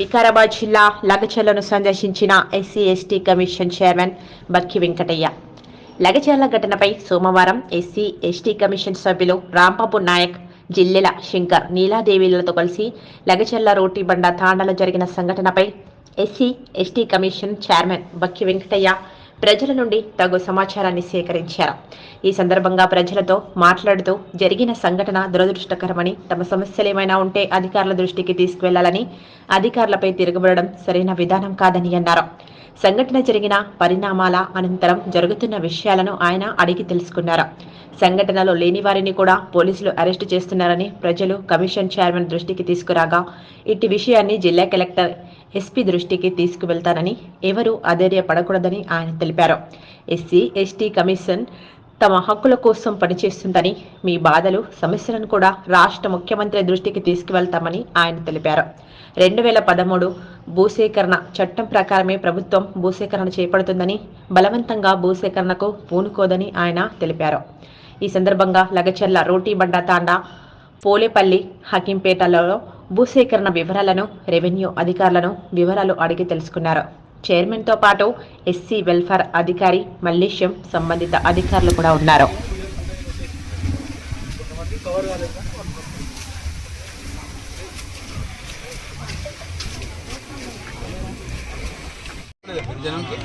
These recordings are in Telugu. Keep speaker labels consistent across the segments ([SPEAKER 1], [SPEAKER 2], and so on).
[SPEAKER 1] వికారాబాద్ జిల్లా లగచర్లను సందర్శించిన SC ST commission chairman Bakki Venkataiah. Lagacharla ఘటనపై సోమవారం ఎస్సీ ఎస్టీ కమిషన్ సభ్యులు రాంబాబు నాయక్ జిల్లెల శంకర్ నీలాదేవిలతో కలిసి లగచర్ల రోటీ బండ తాండలో జరిగిన సంఘటనపై SC ST commission chairman Bakki Venkataiah ప్రజల నుండి తగు సమాచారాన్ని సేకరించారు. ఈ సందర్భంగా ప్రజలతో మాట్లాడుతూ జరిగిన సంఘటన దురదృష్టకరమని తమ సమస్యలు ఏమైనా ఉంటే అధికారుల దృష్టికి తీసుకువెళ్ళాలని అధికారులపై తిరగబడడం సరైన విధానం కాదని అన్నారు. సంఘటన జరిగిన పరిణామాల అనంతరం జరుగుతున్న విషయాలను ఆయన అడిగి తెలుసుకున్నారు. సంఘటనలో లేని వారిని కూడా పోలీసులు అరెస్టు చేస్తున్నారని ప్రజలు కమిషన్ చైర్మన్ దృష్టికి తీసుకురాగా ఇట్టి విషయాన్ని జిల్లా కలెక్టర్ ఎస్పీ దృష్టికి తీసుకువెళ్తానని ఎవరూ అధైర్యపడకూడదని ఆయన తెలిపారు. ఎస్సీ ఎస్టీ కమిషన్ తమ హక్కుల కోసం పనిచేస్తుందని మీ బాధలు సమస్యలను కూడా రాష్ట్ర ముఖ్యమంత్రి దృష్టికి తీసుకువెళ్తామని ఆయన తెలిపారు. రెండు వేల పదమూడు భూసేకరణ చట్టం ప్రకారమే ప్రభుత్వం భూసేకరణ చేపడుతుందని బలవంతంగా భూసేకరణకు పూనుకోదని ఆయన తెలిపారు. ఈ సందర్భంగా లగచర్ల రోటీ బండ తాండా పోలేపల్లి హకీంపేటలలో భూసేకరణ వివరాలను రెవెన్యూ అధికారులను వివరాలు అడిగి తెలుసుకున్నారు. చైర్మన్తో పాటు ఎస్సీ వెల్ఫేర్ అధికారి మల్లేశం సంబంధిత అధికారులు కూడా ఉన్నారు.
[SPEAKER 2] జనంకి?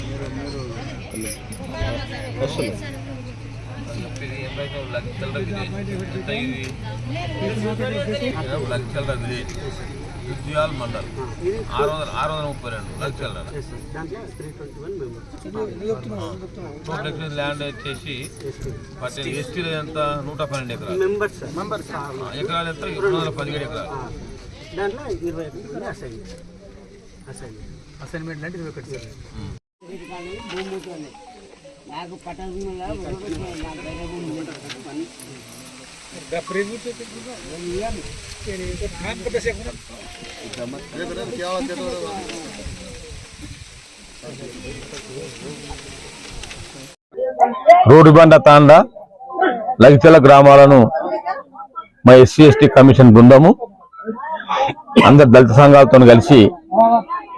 [SPEAKER 2] లక్షల విలేజ్ దుద్యాల్ మండల్ ఆరు వందల ఆరు వందల ముప్పై రెండు లక్షల టోటల్ ల్యాండ్ వచ్చేసి పద్దెనిమిది ఎస్టీలు ఎంత నూట పన్నెండు ఎకరాలు
[SPEAKER 3] మెంబర్స్. మెంబర్స్
[SPEAKER 2] ఆ, ఎకరాలు ఎంత రెండు వందల పదిహేడు ఎకరాలు
[SPEAKER 3] దాంట్లో ఇరవై
[SPEAKER 4] అసైన్మెంట్. అంటే ఇరవై ఒకటి
[SPEAKER 5] నాకు పట్టణంలో నాకు వేరే భూమి లేదు పని.
[SPEAKER 6] రోడ్డు బండ తాండా లగిచల గ్రామాలను మా ఎస్సీ ఎస్టీ కమిషన్ బృందము అందరు దళిత సంఘాలతో కలిసి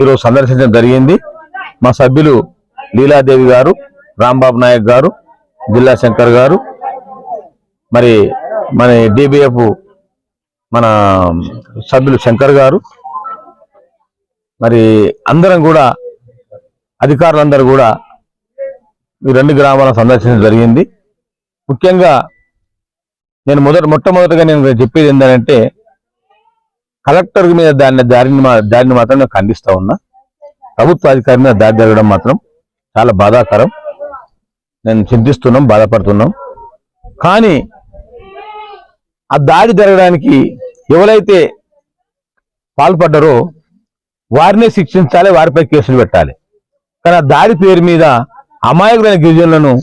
[SPEAKER 6] ఈరోజు సందర్శించడం జరిగింది. మా సభ్యులు లీలాదేవి గారు రాంబాబు నాయక్ గారు జిల్లా శంకర్ గారు మరి మన డిబిఎఫ్ మన సభ్యులు శంకర్ గారు మరి అందరం కూడా అధికారులందరూ కూడా ఈ రెండు గ్రామాలను సందర్శించడం జరిగింది. ముఖ్యంగా నేను మొదట మొట్టమొదటిగా నేను చెప్పేది ఏంటంటే కలెక్టర్ మీద దాన్ని దారిని మా- దారిని మాత్రం నేను ఖండిస్తూ ఉన్నా. ప్రభుత్వ అధికారి మీద దాడి జరగడం మాత్రం చాలా బాధాకరం. నేను చింతిస్తున్నాం బాధపడుతున్నాం. కానీ ఆ దాడి జరగడానికి ఎవరైతే పాల్పడ్డారో వారినే శిక్షించాలి వారిపై కేసులు పెట్టాలి. కానీ ఆ దాడి పేరు మీద అమాయకులైన గిరిజనులను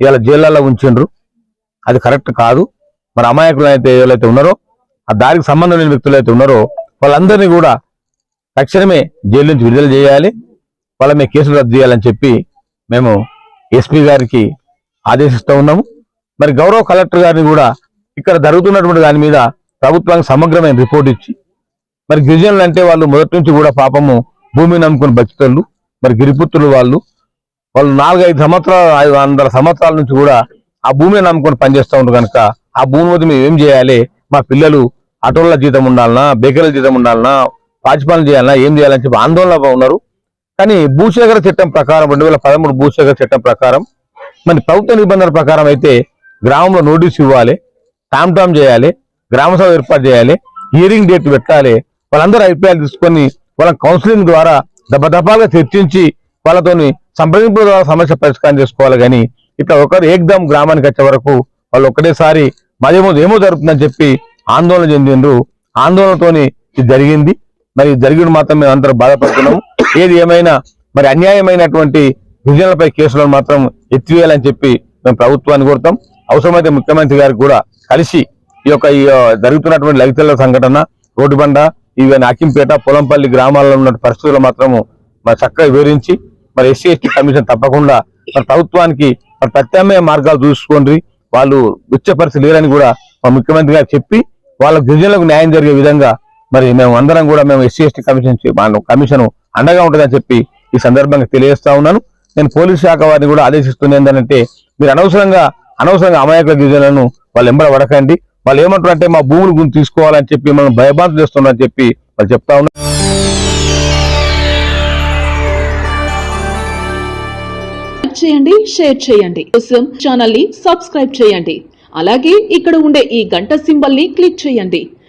[SPEAKER 6] ఇవాళ జైళ్ళలో ఉంచిండ్రు. అది కరెక్ట్ కాదు. మరి అమాయకులు అయితే ఎవరైతే ఉన్నారో ఆ దారికి సంబంధం లేని వ్యక్తులు అయితే ఉన్నారో వాళ్ళందరినీ కూడా తక్షణమే జైలు నుంచి విడుదల చేయాలి. వాళ్ళ మీద కేసులు రద్దు చేయాలని చెప్పి మేము ఎస్పీ గారికి ఆదేశిస్తూ ఉన్నాము. మరి గౌరవ కలెక్టర్ గారిని కూడా ఇక్కడ జరుగుతున్నటువంటి దాని మీద ప్రభుత్వానికి సమగ్రమైన రిపోర్ట్ ఇచ్చి మరి గిరిజనులు అంటే వాళ్ళు మొదటి నుంచి కూడా పాపము భూమిని నమ్ముకుని బతికేళ్ళు మరి గిరిపుత్రులు వాళ్ళు వాళ్ళు నాలుగైదు సంవత్సరాలు ఐదు వందల సంవత్సరాల నుంచి కూడా ఆ భూమిని నమ్ముకొని పనిచేస్తూ ఉంటారు కనుక ఆ భూమి వద్ద మేము ఏం చేయాలి? మా పిల్లలు ఆటోల జీతం ఉండాలనా బేకరీల జీతం ఉండాలనా పాచిపాలన చేయాలనా ఏం చేయాలని చెప్పి ఆందోళనలో ఉన్నారు. కానీ భూసేకర చట్టం ప్రకారం రెండు వేల పదమూడు భూసేకర చట్టం ప్రకారం మరి ప్రభుత్వ నిబంధనల ప్రకారం అయితే గ్రామంలో నోటీస్ ఇవ్వాలి టామ్ టామ్ చేయాలి గ్రామ సభ ఏర్పాటు చేయాలి హియరింగ్ డేట్ పెట్టాలి వాళ్ళందరూ అభిప్రాయాలు తీసుకొని వాళ్ళ కౌన్సిలింగ్ ద్వారా దబదబాలుగా చర్చించి వాళ్ళతోని సంప్రదింపుల ద్వారా సమస్య పరిష్కారం చేసుకోవాలి కానీ ఇట్లా ఒకరు ఏకదం గ్రామానికి వచ్చే వరకు వాళ్ళు ఒకటేసారి మాదేమో ఏమో జరుగుతుందని చెప్పి ఆందోళన చెందిండ్రు. ఆందోళనతోని ఇది జరిగింది. మరి జరిగిన మాత్రం మేము అందరం బాధపడుతున్నాము. ఏది ఏమైనా మరి అన్యాయమైనటువంటి గిరిజనులపై కేసులను మాత్రం ఎత్తివేయాలని చెప్పి మేము ప్రభుత్వాన్ని కోరుతాం. అవసరమైతే ముఖ్యమంత్రి గారికి కూడా కలిసి ఈ యొక్క ఈ జరుగుతున్నటువంటి లలితల సంఘటన రోడ్డు బండ ఈవెన్ అకింపేట పొలంపల్లి గ్రామాల్లో ఉన్న పరిస్థితులు మాత్రము మరి చక్కగా వివరించి మరి ఎస్సీ ఎస్టీ కమిషన్ తప్పకుండా మరి ప్రభుత్వానికి మరి ప్రత్యామ్నాయ మార్గాలు చూసుకోండి. వాళ్ళు వచ్చే పరిస్థితి లేరని కూడా మా ముఖ్యమంత్రి గారు చెప్పి వాళ్ళ గిరిజనులకు న్యాయం జరిగే విధంగా మరి మేము అందరం కూడా మేము ఎస్సీ ఎస్టీ కమిషన్ కమిషన్ అండగా ఉంటుందని చెప్పి ఈ సందర్భంగా తెలియజేస్తా ఉన్నాను. నేను పోలీస్ శాఖ వారిని కూడా ఆదేశిస్తుంది ఏంటంటే మీరు అనవసరంగా అనవసరంగా అమాయకుల గిరిజనులను వాళ్ళు ఎంబడ పడకండి. వాళ్ళు ఏమంటారు అంటే మా భూములు గురించి తీసుకోవాలని చెప్పి మనం భయభ్రాంతులు చేస్తున్నారని చెప్పి వాళ్ళు చెప్తా ఉన్నారు
[SPEAKER 7] చేయండి షేర్ చేయండి. కోసం ఛానల్ని సబ్స్క్రైబ్ చేయండి. అలాగే ఇక్కడ ఉండే ఈ గంట సింబల్ని క్లిక్ చేయండి.